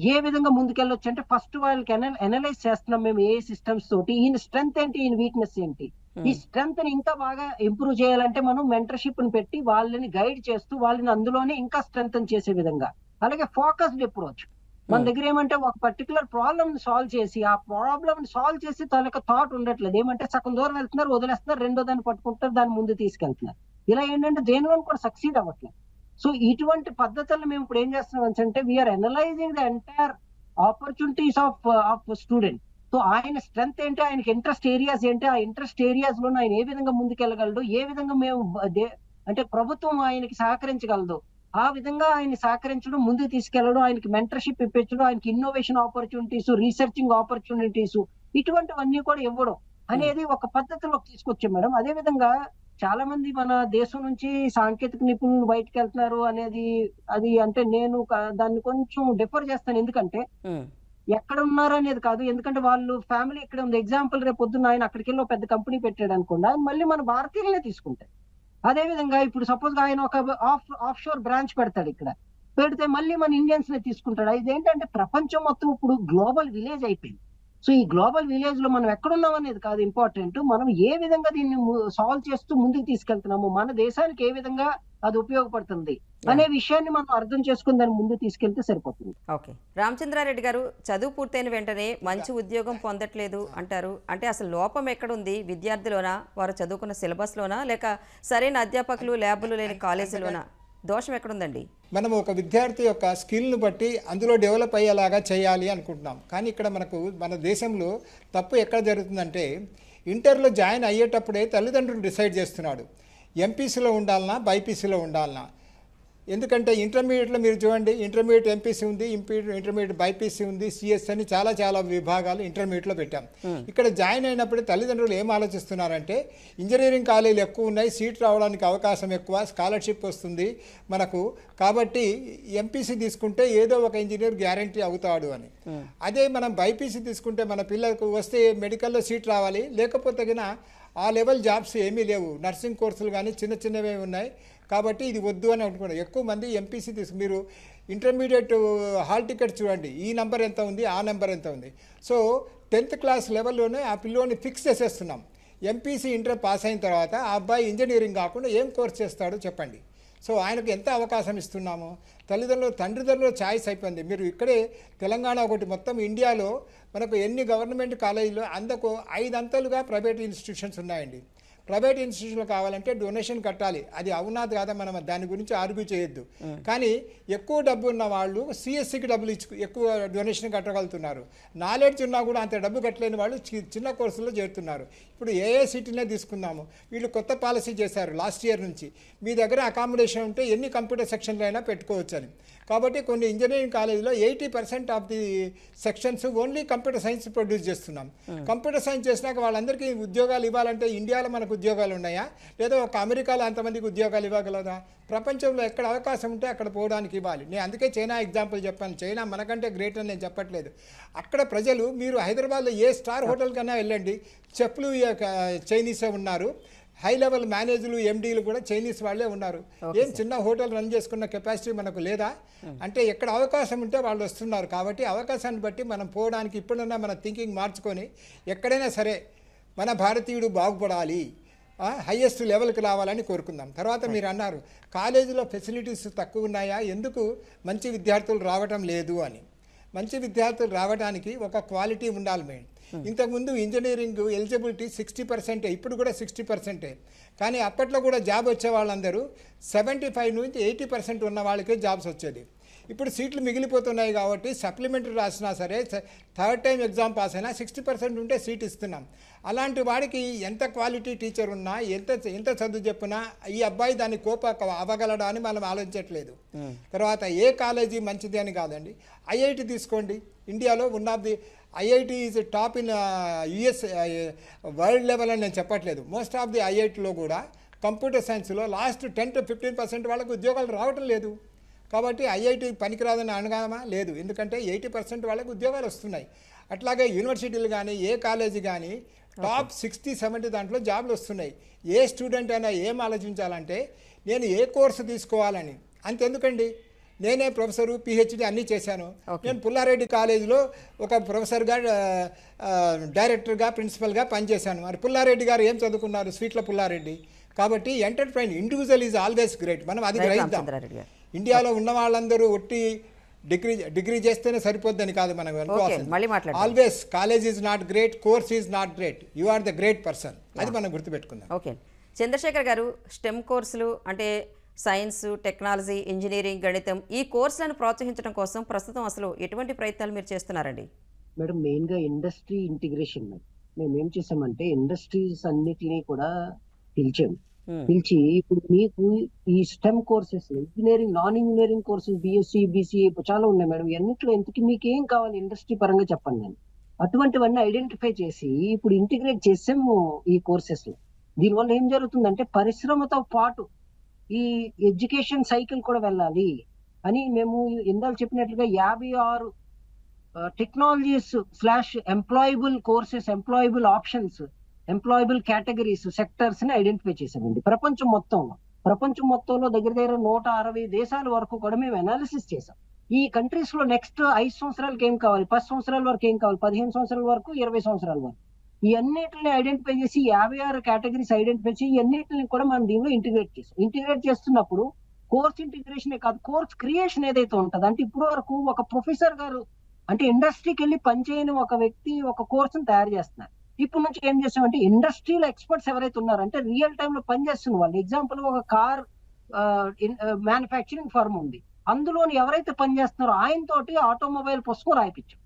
ఏ విధంగా ముందుకెళ్ళొచ్చు అంటే ఫస్ట్ వాళ్ళకి అనలైజ్ చేస్తున్నాం మేము ఏ సిస్టమ్స్ తోటి. ఈయన స్ట్రెంత్ ఏంటి? ఈయన వీక్నెస్ ఏంటి? ఈ ఉమ్, స్ట్రెంత్ని ఇంకా బాగా ఇంప్రూవ్ చేయాలంటే మనం మెంటర్షిప్ని పెట్టి వాళ్ళని గైడ్ చేస్తూ వాళ్ళని అందులోనే ఇంకా స్ట్రెంగ్ చేసే విధంగా. అలాగే ఫోకస్డ్ అప్రోచ్ మన Hmm. దగ్గర ఏమంటే ఒక పర్టికులర్ ప్రాబ్లమ్ని సాల్వ్ చేసి ఆ ప్రాబ్లమ్ని సాల్వ్ చేసి తనకు థాట్ ఉండట్లేదు. ఏమంటే సగం దూరం వెళ్తున్నారు వదిలేస్తున్నారు రెండో దాన్ని పట్టుకుంటారు దాన్ని ముందు తీసుకెళ్తున్నారు. ఇలా ఏంటంటే దేనిలో కూడా సక్సీడ్ అవ్వట్లేదు. సో ఇటువంటి పద్ధతులను మేము ఇప్పుడు ఏం చేస్తున్నాం అంటే we are analysing the entire opportunities of of student so ఆయన స్ట్రెంత్ ఏంటి ఆయనకి ఇంట్రెస్ట్ ఏరియాస్ ఏంటి ఆ ఇంట్రెస్ట్ ఏరియాస్లో ఆయన ఏ విధంగా ముందుకెళ్ళగలడు ఏ విధంగా మేము uh, అంటే ప్రభుత్వం ఆయనకి సహకరించగలదు ఆ విధంగా ఆయన సహకరించడం ముందుకు తీసుకెళ్ళడం ఆయనకి మెంటర్షిప్ ఇప్పించడం ఆయనకి ఇన్నోవేషన్ ఆపర్చునిటీస్ రీసెర్చింగ్ ఆపర్చునిటీస్ ఇటువంటివన్నీ కూడా ఇవ్వడం అనేది ఒక పద్ధతిలో తీసుకొచ్చాం మేడం. అదే విధంగా చాలా మంది మన దేశం నుంచి సాంకేతిక నిపుణులు బయటకు వెళ్తున్నారు అనేది అది అంటే నేను దాన్ని కొంచెం డిఫర్ చేస్తాను. ఎందుకంటే ఎక్కడ ఉన్నారు అనేది కాదు. ఎందుకంటే వాళ్ళు ఫ్యామిలీ ఇక్కడ ఉంది. ఎగ్జాంపుల్ రేపు పొద్దున్న ఆయన అక్కడికి వెళ్ళి పెద్ద కంపెనీ పెట్టాడు అనుకోండి. ఆయన మళ్ళీ మన భారతీయులనే తీసుకుంటారు అదే విధంగా ఇప్పుడు సపోజ్ ఆయన ఒక ఆఫ్ ఆఫ్ షోర్ బ్రాంచ్ పెడతాడు ఇక్కడ. పెడితే మళ్ళీ మన ఇండియన్స్ నే తీసుకుంటాడు. ఇదేంటంటే ప్రపంచం మొత్తం ఇప్పుడు గ్లోబల్ విలేజ్ అయిపోయింది. సో ఈ గ్లోబల్ విలేజ్లో మనం ఎక్కడున్నాం అనేది కాదు ఇంపార్టెంట్. మనం ఏ విధంగా దీన్ని సాల్వ్ చేస్తూ ముందుకు తీసుకెళ్తున్నాము మన దేశానికి ఏ విధంగా అది ఉపయోగపడుతుంది అనే విషయాన్ని మనం అర్థం చేసుకుని దాన్ని ముందుకు తీసుకెళ్తే సరిపోతుంది. ఓకే. రామచంద్రారెడ్డి గారు చదువు పూర్తయిన వెంటనే మంచి ఉద్యోగం పొందట్లేదు అంటారు. అంటే అసలు లోపం ఎక్కడుంది? విద్యార్థిలోనా? వారు చదువుకున్న సిలబస్లోనా? లేక సరైన అధ్యాపకులు ల్యాబులు లేని కాలేజీలోనా? దోషం ఎక్కడుందండి? మనం ఒక విద్యార్థి యొక్క స్కిల్ను బట్టి అందులో డెవలప్ అయ్యేలాగా చేయాలి అనుకుంటున్నాం. కానీ ఇక్కడ మనకు మన దేశంలో తప్పు ఎక్కడ జరుగుతుందంటే ఇంటర్లో జాయిన్ అయ్యేటప్పుడే తల్లిదండ్రులు డిసైడ్ చేస్తున్నాడు. ఎంపీసీలో ఉండాలనా బైపీసీలో ఉండాలనా? ఎందుకంటే ఇంటర్మీడియట్లో మీరు చూడండి ఇంటర్మీడియట్ ఎంపీసీ ఉంది ఇంపీ ఇంటర్మీడియట్ బైపీసీ ఉంది సిఎస్ అని చాలా చాలా విభాగాలు ఇంటర్మీడియట్లో పెట్టాం. ఇక్కడ జాయిన్ అయినప్పుడు తల్లిదండ్రులు ఏం ఆలోచిస్తున్నారంటే ఇంజనీరింగ్ కాలేజీలు ఎక్కువ ఉన్నాయి సీట్ రావడానికి అవకాశం ఎక్కువ స్కాలర్షిప్ వస్తుంది మనకు. కాబట్టి ఎంపీసీ తీసుకుంటే ఏదో ఒక ఇంజనీర్ గ్యారంటీ అవుతాడు అని. అదే మనం బైపీసీ తీసుకుంటే మన పిల్లలకు వస్తే మెడికల్లో సీట్ రావాలి లేకపోతే ఆ లెవెల్ జాబ్స్ ఏమీ లేవు. నర్సింగ్ కోర్సులు కానీ చిన్న చిన్నవే ఉన్నాయి. కాబట్టి ఇది వద్దు అని అనుకున్నారు ఎక్కువ మంది ఎంపీసీ తీసుకు మీరు ఇంటర్మీడియట్ హాల్ టికెట్ చూడండి. ఈ నెంబర్ ఎంత ఉంది? ఆ నెంబర్ ఎంత ఉంది? సో టెన్త్ క్లాస్ లెవెల్లోనే ఆ పిల్లోని ఫిక్స్ చేసేస్తున్నాం. ఎంపీసీ ఇంటర్ పాస్ అయిన తర్వాత ఆ అబ్బాయి ఇంజనీరింగ్ కాకుండా ఏం కోర్స్ చేస్తాడో చెప్పండి. సో ఆయనకు ఎంత అవకాశం ఇస్తున్నాము? తల్లిదండ్రులు తండ్రిదండ్రులు ఛాయిస్ అయిపోయింది. మీరు ఇక్కడే తెలంగాణ ఒకటి మొత్తం ఇండియాలో మనకు ఎన్ని గవర్నమెంట్ కాలేజీలు అందకు ఐదంతలుగా ప్రైవేట్ ఇన్స్టిట్యూషన్స్ ఉన్నాయండి. ప్రైవేట్ ఇన్స్టిట్యూషన్లో కావాలంటే డొనేషన్ కట్టాలి. అది అవునాది కాదా మనం దాని గురించి ఆర్గ్యూ చేయొద్దు. కానీ ఎక్కువ డబ్బు ఉన్న వాళ్ళు సిఎస్సికి డబ్బులు ఇచ్చు ఎక్కువ డొనేషన్ కట్టగలుగుతున్నారు. నాలెడ్జ్ ఉన్నా కూడా అంత డబ్బు కట్టలేని వాళ్ళు చి- చిన్న కోర్సుల్లో చేరుతున్నారు. ఇప్పుడు ఏఐసిటీనే తీసుకుందాము. వీళ్ళు కొత్త పాలసీ చేశారు లాస్ట్ ఇయర్ నుంచి. మీ దగ్గర అకామిడేషన్ ఉంటే ఎన్ని కంప్యూటర్ సెక్షన్లు అయినా పెట్టుకోవచ్చు అని కాబట్టి కొన్ని ఇంజనీరింగ్ కాలేజీలో eighty percent of the sections only computer science produce చేస్తున్నాం. కంప్యూటర్ సైన్స్ చేసినాక వాళ్ళందరికీ ఉద్యోగాలు ఇవ్వాలంటే ఇండియాలో మనకు ఉద్యోగాలు ఉన్నాయా? లేదా ఒక అమెరికాలో అంతమందికి ఉద్యోగాలు ఇవ్వగలదా? ప్రపంచంలో ఎక్కడ అవకాశం ఉంటే అక్కడ పోవడానికి ఇవ్వాలి. నేను అందుకే చైనా ఎగ్జాంపుల్ చెప్పాను. చైనా మనకంటే గ్రేట్ అని నేను చెప్పట్లేదు. అక్కడ ప్రజలు మీరు హైదరాబాద్లో ఏ స్టార్ హోటల్ కన్నా వెళ్ళండి. చెప్పులు చైనీసే ఉన్నారు. హై లెవెల్ మేనేజర్లు ఎండీలు కూడా చైనీస్ వాళ్ళే ఉన్నారు. ఏం చిన్న హోటల్ రన్ చేసుకున్న కెపాసిటీ మనకు లేదా? అంటే ఎక్కడ అవకాశం ఉంటే వాళ్ళు వస్తున్నారు. కాబట్టి అవకాశాన్ని బట్టి మనం పోవడానికి ఇప్పుడున్న మన థింకింగ్ మార్చుకొని ఎక్కడైనా సరే మన భారతీయుడు బాగుపడాలి హయ్యెస్ట్ లెవెల్కి రావాలని కోరుకుందాం. తర్వాత మీరు అన్నారు కాలేజీలో ఫెసిలిటీస్ తక్కువ ఉన్నాయా? ఎందుకు మంచి విద్యార్థులు రావటం లేదు అని. మంచి విద్యార్థులు రావడానికి ఒక క్వాలిటీ ఉండాలి మేడం ఇంతకుముందు ఇంజనీరింగ్ ఎలిజిబిలిటీ సిక్స్టీ పర్సెంటే ఇప్పుడు కూడా సిక్స్టీ పర్సెంటే. కానీ అప్పట్లో కూడా జాబ్ వచ్చే వాళ్ళందరూ సెవెంటీ ఫైవ్ నుంచి ఎయిటీ పర్సెంట్ ఉన్న వాళ్ళకే జాబ్స్ వచ్చేది. ఇప్పుడు సీట్లు మిగిలిపోతున్నాయి కాబట్టి సప్లిమెంటరీ రాసినా సరే థర్డ్ టైం ఎగ్జామ్ పాస్ అయినా సిక్స్టీ పర్సెంట్ ఉంటే సీట్ ఇస్తున్నాం. అలాంటి వాడికి ఎంత క్వాలిటీ టీచర్ ఉన్నా ఎంత ఎంత చదువు చెప్పినా ఈ అబ్బాయి దాన్ని కోప అవ్వగలడా అని మనం ఆలోచించట్లేదు. తర్వాత ఏ కాలేజీ మంచిది అని కాదండి. ఐఐటి తీసుకోండి. ఇండియాలో one of the IIT is top in US world level అని నేను చెప్పట్లేదు. మోస్ట్ ఆఫ్ ది ఐఐటిలో కూడా కంప్యూటర్ సైన్స్లో last ten to fifteen percent వాళ్ళకు ఉద్యోగాలు రావటం లేదు. కాబట్టి ఐఐటి పనికిరాదని అనగామా? లేదు. ఎందుకంటే ఎయిటీ పర్సెంట్ వాళ్ళకి ఉద్యోగాలు వస్తున్నాయి. అట్లాగే యూనివర్సిటీలు కానీ ఏ కాలేజీ కానీ టాప్ సిక్స్టీ సెవెంటీ దాంట్లో జాబ్లు వస్తున్నాయి. ఏ స్టూడెంట్ అయినా ఏం ఆలోచించాలంటే నేను ఏ కోర్సు తీసుకోవాలని. అంతెందుకండి? నేనే ప్రొఫెసరు పిహెచ్డి అన్నీ చేశాను. నేను పుల్లారెడ్డి కాలేజీలో ఒక ప్రొఫెసర్గా డైరెక్టర్గా ప్రిన్సిపల్గా పనిచేశాను. మరి పుల్లారెడ్డి గారు ఏం చదువుకున్నారు? స్వీట్ల పుల్లారెడ్డి. కాబట్టి entrepreneur individual is always great మనం అది గ్రహిద్దాం. ఇండియాలో ఉన్న వాళ్ళందరూ ఒట్టి డిగ్రీ డిగ్రీ చేస్తేనే సరిపోద్దని కాదు మనం. Always college is not great course is not great you are the great person అది మనం గుర్తుపెట్టుకుందాం. ఓకే. చంద్రశేఖర్ గారు స్టెమ్ కోర్సులు అంటే సైన్స్ టెక్నాలజీ ఇంజనీరింగ్ గణితం ఈ కోర్సులను ప్రోత్సహించడం కోసం ప్రస్తుతం అసలు ఎటువంటి ప్రయత్నాలు మీరు చేస్తున్నారండి? మేడం మెయిన్గా ఇండస్ట్రీ ఇంటిగ్రేషన్ మేము ఏం చేసామంటే ఇండస్ట్రీస్ అన్నిటినీ కూడా పిలిచాము Hmm. పిలిచి ఇప్పుడు మీకు ఈ STEM courses engineering non engineering courses BSc BCA చాలా ఉన్నాయి మేడం. ఇవన్నిట్లో ఎందుకు మీకు ఏం కావాలి ఇండస్ట్రీ పరంగా చెప్పండి నేను. అటువంటివన్నీ ఐడెంటిఫై చేసి ఇప్పుడు ఇంటిగ్రేట్ చేసాము ఈ కోర్సెస్లో దీనివల్ల ఏం జరుగుతుందంటే పరిశ్రమతో పాటు ఈ ఎడ్యుకేషన్ సైకిల్ కూడా వెళ్ళాలి అని మేము ఇందాక చెప్పినట్లుగా యాభై ఆరు technologies slash employable courses employable options employable categories సెక్టర్స్ని identify చేసామండి ప్రపంచం మొత్తంలో ప్రపంచం మొత్తంలో దగ్గర దగ్గర నూట అరవై దేశాల వరకు కూడా మేము అనాలిసిస్ చేసాం ఈ కంట్రీస్లో నెక్స్ట్ ఐదు సంవత్సరాలకి ఏం కావాలి? పది సంవత్సరాల వరకు ఏం కావాలి? పదిహేను సంవత్సరాల వరకు ఇరవై సంవత్సరాల వరకు. ఇవన్నిటిని ఐడెంటిఫై చేసి యాభై ఆరు కేటగిరీస్ ఐడెంటిఫై చేసి ఇవన్నిటిని కూడా మనం దీనిలో ఇంటిగ్రేట్ చేస్తాం. ఇంటిగ్రేట్ చేస్తున్నప్పుడు కోర్స్ ఇంటిగ్రేషన్ కాదు కోర్స్ క్రియేషన్ ఏదైతే ఉంటుందో అంటే ఇప్పుడు వరకు ఒక ప్రొఫెసర్ గారు అంటే ఇండస్ట్రీకి వెళ్ళి పనిచేయని ఒక వ్యక్తి ఒక కోర్సును తయారు చేస్తున్నారు. ఇప్పుడు నుంచి ఏం చేస్తామంటే ఇండస్ట్రీలో ఎక్స్పర్ట్స్ ఎవరైతే ఉన్నారంటే రియల్ టైమ్లో పనిచేస్తున్న వాళ్ళు. ఎగ్జాంపుల్ ఒక కార్ మ్యానుఫ్యాక్చరింగ్ ఫర్మ్ ఉంది. అందులోని ఎవరైతే పనిచేస్తున్నారో ఆయన తోటి ఆటోమొబైల్ పుస్తకం రాయిపించాం.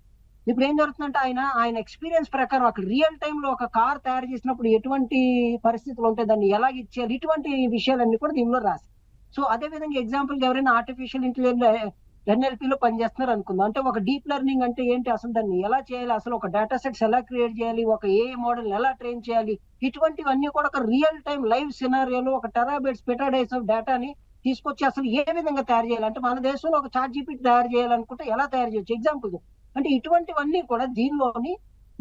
ఇప్పుడు ఏం జరుగుతుందంటే ఆయన ఆయన ఎక్స్పీరియన్స్ ప్రకారం అక్కడ రియల్ టైమ్లో ఒక కార్ తయారు చేసినప్పుడు ఎటువంటి పరిస్థితులు ఉంటాయి దాన్ని ఎలా ఇచ్చేయాలి ఇటువంటి విషయాలన్నీ కూడా దీనిలో రాసి సో అదే విధంగా ఎగ్జాంపుల్ ఎవరైనా ఆర్టిఫిషియల్ ఇంటెలిజెన్స్ ఎన్ఎల్పిలో లో పనిచేస్తున్నారు అనుకుందాం. అంటే ఒక డీప్ లెర్నింగ్ అంటే ఏంటి? అసలు దాన్ని ఎలా చేయాలి? అసలు ఒక డేటా సెట్స్ ఎలా క్రియేట్ చేయాలి? ఒక ఏ మోడల్ ఎలా ట్రైన్ చేయాలి? ఇటువంటివన్నీ కూడా ఒక రియల్ టైం లైవ్ సినారియోలో ఒక టెరాబైట్స్ పెటాడైట్స్ ఆఫ్ డేటాని తీసుకొచ్చి అసలు ఏ విధంగా తయారు చేయాలి? అంటే మన దేశంలో ఒక చాట్ జీపీటీ తయారు చేయాలనుకుంటే ఎలా తయారు చేయొచ్చు? ఎగ్జాంపుల్ అంటే ఇటువంటివన్నీ కూడా దీనిలోని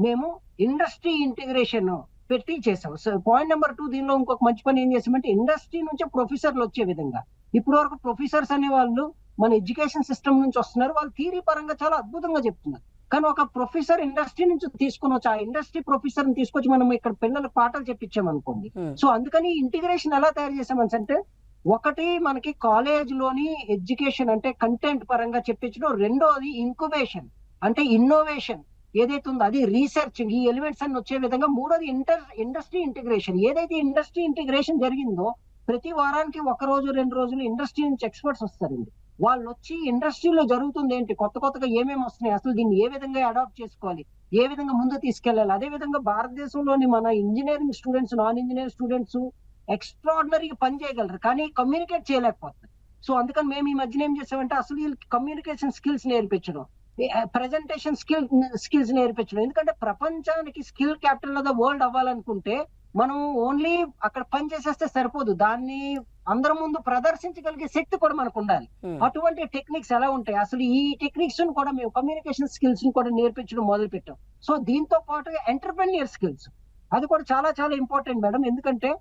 మేము ఇండస్ట్రీ ఇంటిగ్రేషన్ పెట్టి చేసాం. సో పాయింట్ నెంబర్ టూ దీనిలో ఇంకొక మంచి పని ఏం చేసామంటే ఇండస్ట్రీ నుంచే ప్రొఫెసర్లు వచ్చే విధంగా. ఇప్పుడు వరకు ప్రొఫెసర్స్ అనే వాళ్ళు మన ఎడ్యుకేషన్ సిస్టమ్ నుంచి వస్తున్నారు. వాళ్ళు థీరీ పరంగా చాలా అద్భుతంగా చెప్తున్నారు. కానీ ఒక ప్రొఫెసర్ ఇండస్ట్రీ నుంచి తీసుకుని వచ్చి ఆ ఇండస్ట్రీ ప్రొఫెసర్ తీసుకొచ్చి మనం ఇక్కడ పిల్లలకు పాఠాలు చెప్పించామనుకోండి Hmm. సో అందుకని ఇంటిగ్రేషన్ ఎలా తయారు చేసామని అంటే ఒకటి మనకి కాలేజ్లోని ఎడ్యుకేషన్ అంటే కంటెంట్ పరంగా చెప్పించడం రెండోది ఇంక్యుబేషన్ అంటే ఇన్నోవేషన్ ఏదైతే ఉందో అది రీసెర్చ్ ఈ ఎలిమెంట్స్ అన్ని వచ్చే విధంగా మూడోది ఇంటర్ ఇండస్ట్రీ ఇంటిగ్రేషన్ ఏదైతే ఇండస్ట్రీ ఇంటిగ్రేషన్ జరిగిందో ప్రతి వారానికి ఒక రోజు రెండు రోజులు ఇండస్ట్రీ నుంచి ఎక్స్పర్ట్స్ వస్తారండి. వాళ్ళు వచ్చి ఇండస్ట్రీలో జరుగుతుంది ఏంటి? కొత్త కొత్తగా ఏమేమి వస్తున్నాయి? అసలు దీన్ని ఏ విధంగా అడాప్ట్ చేసుకోవాలి? ఏ విధంగా ముందు తీసుకెళ్ళాలి అదే విధంగా భారతదేశంలోని మన engineering students non engineering students ఎక్స్ట్రాడినరీగా పని చేయగలరు. కానీ కమ్యూనికేట్ చేయలేకపోతారు సో అందుకని మేము ఈ మధ్యన ఏం చేసామంటే అసలు వీళ్ళకి కమ్యూనికేషన్ స్కిల్స్ నేర్పించడం. ప్రజెంటేషన్ స్కిల్ స్కిల్స్ నేర్పించడం. ఎందుకంటే ప్రపంచానికి skill capital of the world అవ్వాలనుకుంటే మనం ఓన్లీ అక్కడ పని చేసేస్తే సరిపోదు. దాన్ని అందరి ముందు ప్రదర్శించగలిగే శక్తి కూడా మనకు ఉండాలి. Hmm. అటువంటి టెక్నిక్స్ ఎలా ఉంటాయి? అసలు ఈ టెక్నిక్స్ని కూడా మేము కమ్యూనికేషన్ స్కిల్స్ని కూడా నేర్పించడం మొదలు పెట్టాం సో దీంతో పాటు ఎంటర్ప్రెన్యూర్ స్కిల్స్ అది కూడా చాలా చాలా ఇంపార్టెంట్ మేడం. ఎందుకంటే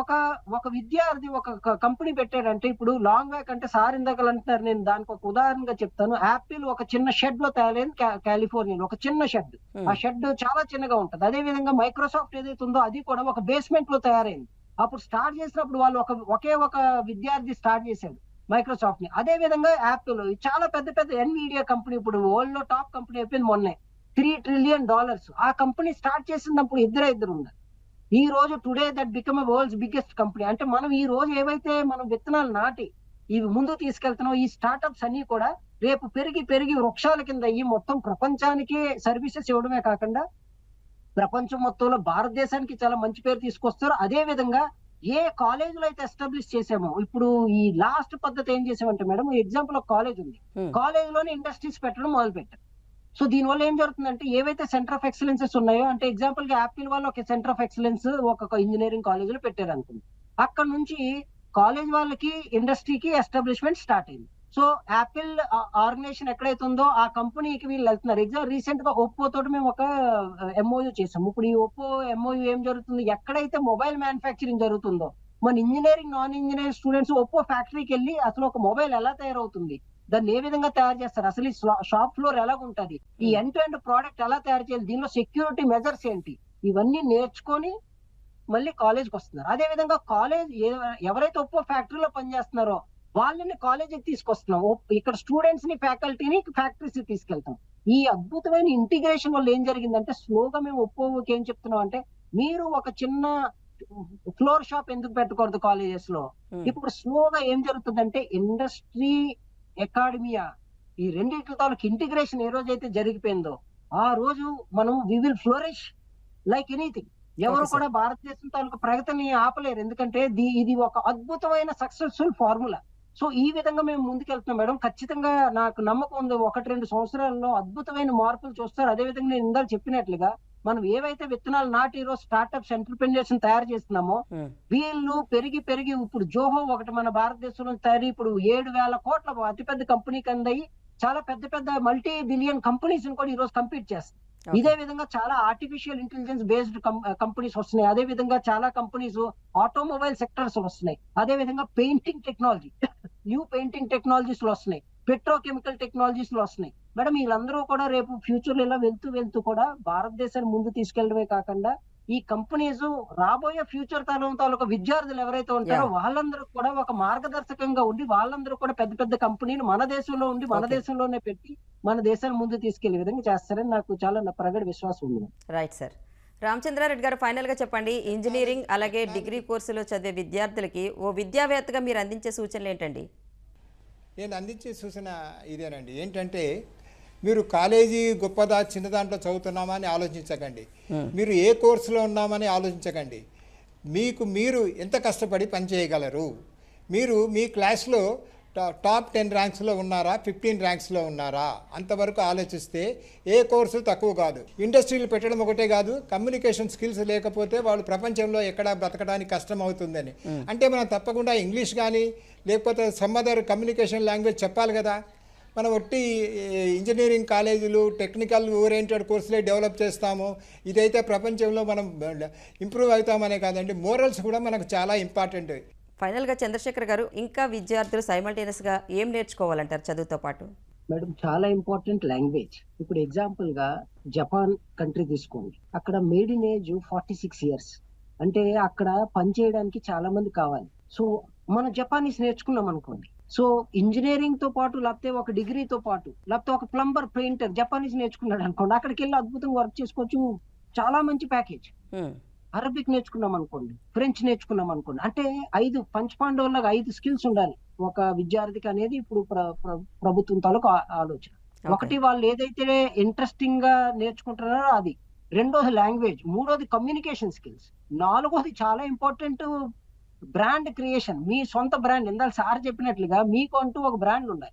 ఒక ఒక విద్యార్థి ఒక కంపెనీ పెట్టాడంటే ఇప్పుడు లాంగ్ బ్యాక్ అంటే సార్ ఇందాక అంటున్నారు నేను దానికి ఒక ఉదాహరణగా చెప్తాను. యాపిల్ ఒక చిన్న షెడ్లో తయారైంది కాలిఫోర్నియాలో ఒక చిన్న షెడ్. ఆ షెడ్ చాలా చిన్నగా ఉంటది. అదే విధంగా మైక్రోసాఫ్ట్ ఏదైతే ఉందో అది కూడా ఒక బేస్మెంట్లో తయారైంది. అప్పుడు స్టార్ట్ చేసినప్పుడు వాళ్ళు ఒక ఒకే ఒక విద్యార్థి స్టార్ట్ చేశాడు మైక్రోసాఫ్ట్ని అదే విధంగా యాపిల్ చాలా పెద్ద పెద్ద ఎన్మీడియా కంపెనీ ఇప్పుడు వరల్డ్లో టాప్ కంపెనీ అయిపోయింది మొన్నే. Three trillion dollars. ఆ కంపెనీ స్టార్ట్ చేసినప్పుడు ఇద్దరే ఇద్దరు ఉన్నారు. ఈ రోజు today that become world's biggest company అంటే మనం ఈ రోజు ఏవైతే మనం విత్తనాలు నాటి ఇవి ముందు తీసుకెళ్తున్నాం ఈ స్టార్ట్అప్స్ అన్ని కూడా రేపు పెరిగి పెరిగి వృక్షాల కింద అయ్యి మొత్తం ప్రపంచానికి సర్వీసెస్ ఇవ్వడమే కాకుండా ప్రపంచం మొత్తంలో భారతదేశానికి చాలా మంచి పేరు తీసుకొస్తారు. అదే విధంగా ఏ కాలేజ్లో అయితే ఎస్టాబ్లిష్ చేసామో ఇప్పుడు ఈ లాస్ట్ పద్ధతి ఏం చేసామంటే మేడం ఎగ్జాంపుల్ ఒక కాలేజ్ ఉంది. Hmm. కాలేజ్లోనే ఇండస్ట్రీస్ పెట్టడం మొదలు పెట్టారు సో దీని వల్ల ఏం జరుగుతుందంటే ఏవైతే సెంటర్ ఆఫ్ ఎక్సలెన్సెస్ ఉన్నాయో అంటే ఎగ్జాంపుల్గా యాపిల్ వాళ్ళు ఒక సెంటర్ ఆఫ్ ఎక్సలెన్స్ ఒక ఇంజనీరింగ్ కాలేజ్లో పెట్టారు అనుకుంది అక్కడ నుంచి కాలేజ్ వాళ్ళకి ఇండస్ట్రీకి ఎస్టాబ్లిష్మెంట్ స్టార్ట్ అయింది. సో యాపిల్ ఆర్గనైజేషన్ ఎక్కడైతే ఉందో ఆ కంపెనీకి వీళ్ళు వెళ్తున్నారు. ఎగ్జామ్ రీసెంట్గా ఒప్పో తోటి మేము ఒక ఎంఓయూ చేసాము ఇప్పుడు ఈ ఒప్పో ఎంఓయూ ఏం జరుగుతుంది? ఎక్కడైతే మొబైల్ మ్యానుఫ్యాక్చరింగ్ జరుగుతుందో మన engineering non engineering students Oppo ఫ్యాక్టరీకి వెళ్ళి అసలు ఒక మొబైల్ ఎలా తయారవుతుంది? దాన్ని ఏ విధంగా తయారు చేస్తారు? అసలు ఈ షాప్ ఫ్లోర్ ఎలా ఉంటది ఈ ఎండ్ టు ఎండ్ ప్రోడక్ట్ ఎలా తయారు చేయాలి? దీనిలో సెక్యూరిటీ మెజర్స్ ఏంటి? ఇవన్నీ నేర్చుకొని మళ్ళీ కాలేజ్కి వస్తున్నారు. అదే విధంగా కాలేజ్ ఎవరైతే ఒప్పో ఫ్యాక్టరీలో పనిచేస్తున్నారో వాళ్ళని కాలేజీకి తీసుకొస్తున్నాం. ఇక్కడ స్టూడెంట్స్ని ఫ్యాకల్టీని ఫ్యాక్టరీస్ తీసుకెళ్తాం. ఈ అద్భుతమైన ఇంటిగ్రేషన్ వల్ల ఏం జరిగిందంటే స్లోగా మేము ఒప్పోకి ఏం చెప్తున్నాం అంటే మీరు ఒక చిన్న ఫ్లోర్ షాప్ ఎందుకు పెట్టకూడదు కాలేజెస్లో Hmm. ఇప్పుడు స్లోగా ఏం జరుగుతుందంటే ఇండస్ట్రీ అకాడమియా? ఈ రెండింటి తాలూకు ఇంటిగ్రేషన్ ఏ రోజైతే జరిగిపోయిందో ఆ రోజు మనం we will flourish like anything ఎవరు. కూడా భారతదేశం తాలూకు ప్రగతిని ఆపలేరు. ఎందుకంటే ది- ఇది ఒక అద్భుతమైన సక్సెస్ఫుల్ ఫార్ములా సో ఈ విధంగా మేము ముందుకెళ్తున్నాం మేడం. ఖచ్చితంగా నాకు నమ్మకం ఉంది. ఒకటి రెండు సంవత్సరాల్లో అద్భుతమైన మార్పులు చూస్తారు. అదే విధంగా నేను ఇందాక చెప్పినట్లుగా మనం ఏవైతే విత్తనాలు నాటి ఈరోజు స్టార్ట్అప్స్ ఎంటర్ప్రెన్యూర్స్ తయారు చేస్తున్నామో. వీళ్ళు పెరిగి పెరిగి ఇప్పుడు జోహో ఒకటి మన భారతదేశంలో తయారీ ఇప్పుడు ఏడు వేల కోట్ల అతిపెద్ద కంపెనీ కింద చాలా పెద్ద పెద్ద మల్టీ బిలియన్ కంపెనీస్ కూడా ఈ రోజు కంపీట్ చేస్తాయి. ఇదే విధంగా చాలా ఆర్టిఫిషియల్ ఇంటెలిజెన్స్ బేస్డ్ కంపెనీస్ వస్తున్నాయి అదే విధంగా చాలా కంపెనీస్ ఆటోమొబైల్ సెక్టర్స్ వస్తున్నాయి అదే విధంగా పెయింటింగ్ టెక్నాలజీ న్యూ పెయింటింగ్ టెక్నాలజీస్లో వస్తున్నాయి పెట్రోకెమికల్ టెక్నాలజీస్లో వస్తున్నాయి. మేడం వీళ్ళందరూ కూడా రేపు ఫ్యూచర్ ఇలా వెళ్తూ వెళ్తూ కూడా భారతదేశాన్ని ముందు తీసుకెళ్ళడమే కాకుండా ఈ కంపెనీస్ రాబోయే ఫ్యూచర్ తరం తాలూకు విద్యార్థులు ఎవరైతే ఉంటారో. వాళ్ళందరూ కూడా ఒక మార్గదర్శకంగా ఉండి వాళ్ళందరూ కూడా పెద్ద పెద్ద కంపెనీలు మన దేశంలో ఉండి మన. దేశంలోనే పెట్టి మన దేశాన్ని ముందు తీసుకెళ్ళే విధంగా చేస్తారని నాకు చాలా నా ప్రగడ విశ్వాసం ఉంది రైట్ సార్ రామచంద్రారెడ్డి గారు ఫైనల్గా చెప్పండి. ఇంజనీరింగ్ అలాగే డిగ్రీ కోర్సులో చదివే విద్యార్థులకి ఓ విద్యావేత్తగా మీరు అందించే సూచనలు ఏంటండి? నేను అందించే సూచన ఇదేనండి. ఏంటంటే మీరు కాలేజీ గొప్పదా చిన్న దాంట్లో చదువుతున్నామా అని ఆలోచించకండి. మీరు ఏ కోర్సులో ఉన్నామని ఆలోచించకండి. మీకు మీరు ఎంత కష్టపడి పని చేయగలరు? మీరు మీ క్లాస్లో టాప్ టెన్ ర్యాంక్స్లో ఉన్నారా? ఫిఫ్టీన్ ర్యాంక్స్లో ఉన్నారా? అంతవరకు ఆలోచిస్తే ఏ కోర్సు తక్కువ కాదు. ఇండస్ట్రీలు పెట్టడం ఒకటే కాదు కమ్యూనికేషన్ స్కిల్స్ లేకపోతే వాళ్ళు ప్రపంచంలో ఎక్కడ బ్రతకడానికి కష్టం అవుతుందని. అంటే మనం తప్పకుండా ఇంగ్లీష్ కానీ లేకపోతే సమ్ అదర్ కమ్యూనికేషన్ లాంగ్వేజ్ చెప్పాలి కదా. మనం ఒట్టి ఇంజనీరింగ్ కాలేజీలు టెక్నికల్ ఓరియంటెడ్ కోర్సులే డెవలప్ చేస్తాము. ఇదైతే ప్రపంచంలో మనం ఇంప్రూవ్ అవుతామనే కాదండి. మోరల్స్ కూడా మనకు చాలా ఇంపార్టెంట్. ఫైనల్గా చంద్రశేఖర్ గారు ఇంకా విద్యార్థులు సైమల్టేనియస్గా ఏం నేర్చుకోవాలంటారు చదువుతో పాటు? మేడం చాలా ఇంపార్టెంట్ లాంగ్వేజ్. ఇప్పుడు ఎగ్జాంపుల్గా జపాన్ కంట్రీ తీసుకోండి. అక్కడ made in age forty six years. అంటే అక్కడ పని చేయడానికి చాలా మంది కావాలి. సో మన జపానీస్ నేర్చుకున్నాం అనుకోండి. సో ఇంజనీరింగ్తో పాటు లేకపోతే ఒక డిగ్రీతో పాటు లేకపోతే ఒక ప్లంబర్ పెయింటర్ జపానీస్ నేర్చుకున్నాడు అనుకోండి అక్కడికి వెళ్ళి అద్భుతంగా వర్క్ చేసుకోవచ్చు. చాలా మంచి ప్యాకేజ్. అరబిక్ నేర్చుకున్నాం అనుకోండి ఫ్రెంచ్ నేర్చుకున్నాం అనుకోండి అంటే ఐదు పంచపాండవులకు ఐదు స్కిల్స్ ఉండాలి. ఒక విద్యార్థికి అనేది ఇప్పుడు ప్ర- ప్ర- ప్రభుత్వం తాలూకు ఆలోచన. ఒకటి వాళ్ళు ఏదైతే ఇంట్రెస్టింగ్గా నేర్చుకుంటున్నారో అది. రెండోది లాంగ్వేజ్ మూడోది కమ్యూనికేషన్ స్కిల్స్ నాలుగోది చాలా ఇంపార్టెంట్ బ్రాండ్ క్రియేషన్ మీ సొంత బ్రాండ్ ఇందాక సార్ చెప్పినట్లుగా మీకు అంటూ ఒక బ్రాండ్ ఉండాలి.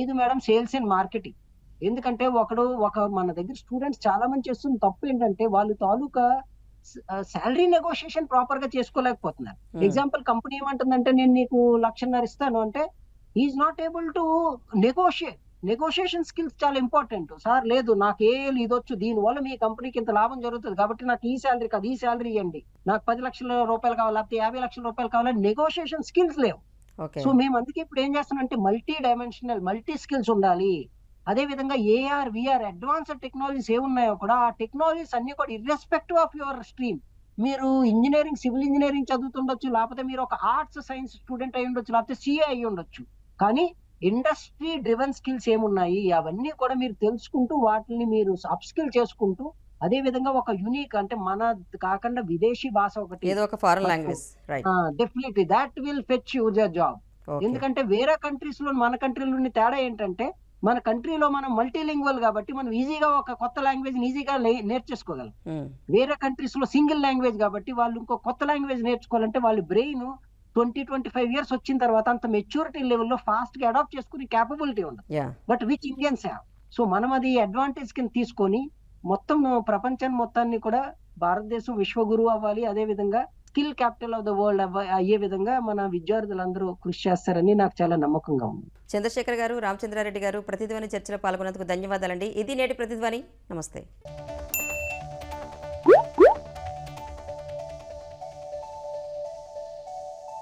ఐదు మేడం సేల్స్ అండ్ మార్కెటింగ్ ఎందుకంటే ఒకడు ఒక మన దగ్గర స్టూడెంట్స్ చాలా మంది చేస్తున్న తప్పు ఏంటంటే వాళ్ళు తాలూకా శాలరీ నెగోషియేషన్ ప్రాపర్గా చేసుకోలేకపోతున్నారు. Hmm. ఎగ్జాంపుల్ కంపెనీ ఏమంటుందంటే నేను నీకు లక్షన్నర ఇస్తాను అంటే is not able to negotiate negotiation skills చాలా ఇంపార్టెంట్ సార్ లేదు నాకు ఏ ఇది వచ్చు. దీని వల్ల మీ కంపెనీకి ఇంత లాభం జరుగుతుంది. కాబట్టి నాకు ఈ శాలరీ కాదు ఈ శాలరీ ఇవ్వండి. నాకు పది లక్షల రూపాయలు కావాలి లేకపోతే యాభై లక్షల రూపాయలు కావాలి. నెగోషియేషన్ స్కిల్స్ లేవు. సో మేము అందుకే ఇప్పుడు ఏం చేస్తామంటే మల్టీ డైమెన్షనల్ మల్టీ స్కిల్స్ ఉండాలి. అదే విధంగా ఏఆర్ విఆర్ అడ్వాన్స్డ్ టెక్నాలజీస్ ఏమున్నాయో కూడా ఆ టెక్నాలజీస్ అన్ని కూడా ఇర్రెస్పెక్టివ్ ఆఫ్ యువర్ స్ట్రీమ్ మీరు ఇంజనీరింగ్ సివిల్ ఇంజనీరింగ్ చదువుతుండొచ్చు లేకపోతే మీరు ఒక ఆర్ట్స్ సైన్స్ స్టూడెంట్ అయి ఉండొచ్చు లేకపోతే సిఏ అయి ఉండొచ్చు. కానీ ఇండస్ట్రీ డ్రివెన్ స్కిల్స్ ఏమున్నాయి? అవన్నీ కూడా మీరు తెలుసుకుంటూ వాటిని మీరు అప్స్కిల్ చేసుకుంటూ అదే విధంగా ఒక యునిక్ అంటే మన కాకుండా విదేశీ భాష ఒకటి ఏదో ఒక foreign language definitely that will fetch you job ఎందుకంటే వేరే కంట్రీస్లో మన కంట్రీలోని తేడా ఏంటంటే మన కంట్రీలో మనం మల్టీలింగ్వల్ కాబట్టి మనం ఈజీగా ఒక కొత్త లాంగ్వేజ్ ఈజీగా నేర్చేసుకోగలం. వేరే కంట్రీస్లో సింగిల్ లాంగ్వేజ్ కాబట్టి వాళ్ళు ఇంకో కొత్త లాంగ్వేజ్ నేర్చుకోవాలంటే వాళ్ళ brain twenty twenty five years వచ్చిన తర్వాత అంత మెచ్యూరిటీ లెవెల్లో ఫాస్ట్గా అడాప్ట్ చేసుకునే క్యాపబిలిటీ ఉండదు but which Indians have so మనం అది అడ్వాంటేజ్ కింద తీసుకొని మొత్తం ప్రపంచాన్ని మొత్తాన్ని కూడా భారతదేశం విశ్వగురువు అవ్వాలి. అదే విధంగా skill capital of the world అయ్యే విధంగా మన విద్యార్థులందరూ కృషి చేస్తారని నాకు చాలా నమ్మకంగా ఉంది. చంద్రశేఖర్ గారు రామచంద్రారెడ్డి గారు ప్రతిధ్వని చర్చలో పాల్గొన్నందుకు ధన్యవాదాలండి. ఇది నేటి ప్రతిధ్వని. నమస్తే.